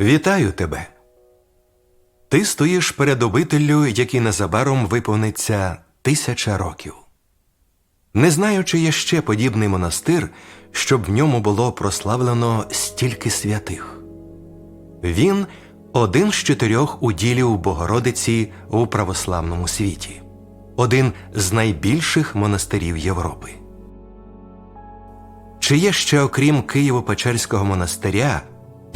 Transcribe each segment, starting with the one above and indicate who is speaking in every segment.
Speaker 1: Вітаю тебе. Ти стоїш перед обителлю, який незабаром виповниться тисяча років. Не знаю, чи є ще подібний монастир, щоб в ньому було прославлено стільки святих. Він один з чотирьох уділів Богородиці у православному світі, один з найбільших монастирів Європи. Чи є ще, окрім Києво-Печерського монастиря,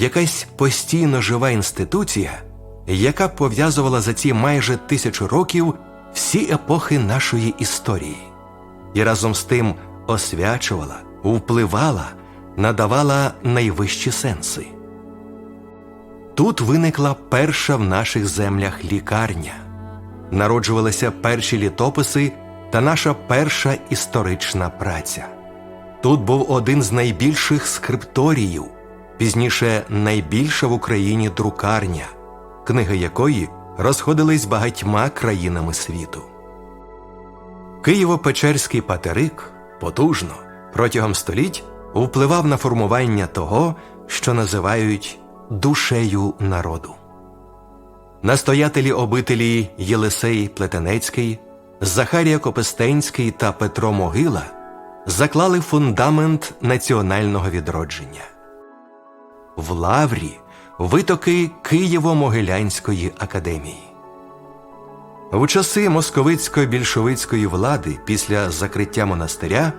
Speaker 1: якась постійно жива інституція, яка пов'язувала за ці майже тисячу років всі епохи нашої історії, і разом з тим освячувала, впливала, надавала найвищі сенси? Тут виникла перша в наших землях лікарня, народжувалися перші літописи та наша перша історична праця. Тут був один з найбільших скрипторіїв, пізніше найбільша в Україні друкарня, книги якої розходились багатьма країнами світу. Києво-Печерський патерик потужно протягом століть впливав на формування того, що називають душею народу. Настоятелі обителі Єлисей Плетенецький, Захарія Копестенський та Петро Могила заклали фундамент національного відродження. В Лаврі витоки Києво-Могилянської академії. У часи московицько-більшовицької влади після закриття монастиря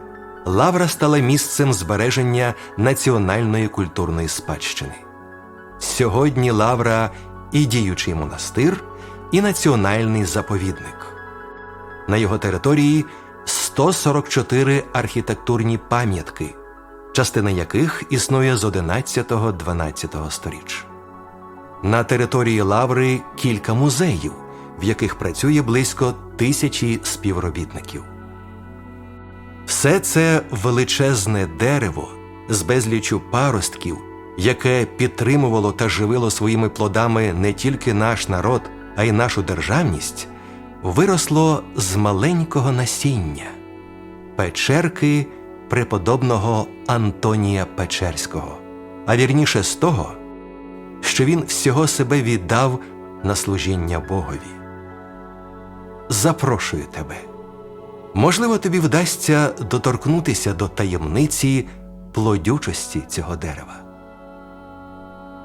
Speaker 1: Лавра стала місцем збереження національної культурної спадщини. Сьогодні Лавра і діючий монастир, і національний заповідник. На його території 144 архітектурні пам'ятки, частина яких існує з 11-12 сторіч. На території Лаври кілька музеїв, в яких працює близько тисячі співробітників. Все це величезне дерево з безлічю паростків, яке підтримувало та живило своїми плодами не тільки наш народ, а й нашу державність, виросло з маленького насіння печерки преподобного Антонія Печерського, а вірніше з того, що він всього себе віддав на служіння Богові. Запрошую тебе. Можливо, тобі вдасться доторкнутися до таємниці плодючості цього дерева.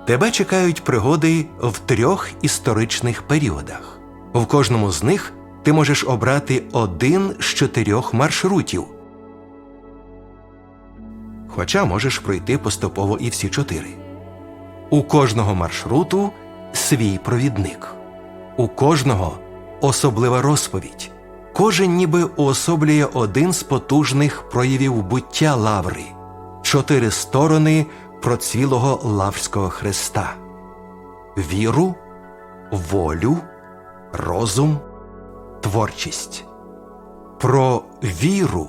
Speaker 1: Тебе чекають пригоди в трьох історичних періодах. В кожному з них ти можеш обрати один з чотирьох маршрутів. Хоча можеш пройти поступово і всі чотири. У кожного маршруту свій провідник, у кожного особлива розповідь. Кожен ніби уособлює один з потужних проявів буття лаври, чотири сторони процвілого лаврського хреста віру, волю, розум, творчість. Про віру,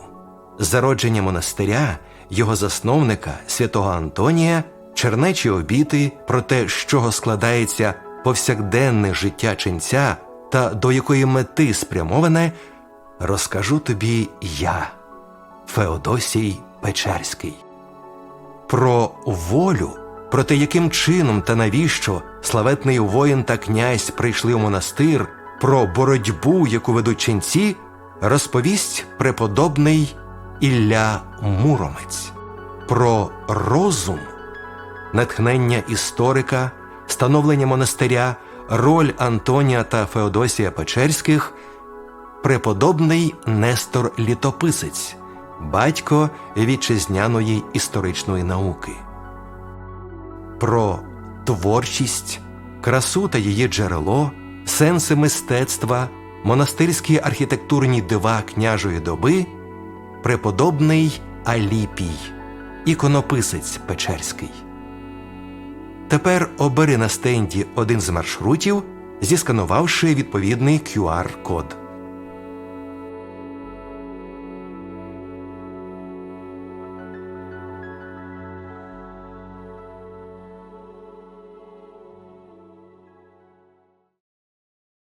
Speaker 1: зародження монастиря, його засновника, святого Антонія, чернечі обіти про те, з чого складається повсякденне життя ченця та до якої мети спрямоване, розкажу тобі я, Феодосій Печерський. Про волю, про те, яким чином та навіщо славетний воїн та князь прийшли у монастир, про боротьбу, яку ведуть ченці, розповість преподобний Ілля Муромець, про розум, натхнення історика, становлення монастиря, роль Антонія та Феодосія Печерських, преподобний Нестор Літописець, батько вітчизняної історичної науки. Про творчість, красу та її джерело, сенси мистецтва, монастирські архітектурні дива княжої доби, преподобний Аліпій, іконописець Печерський. Тепер обери на стенді один з маршрутів, зісканувавши відповідний QR-код.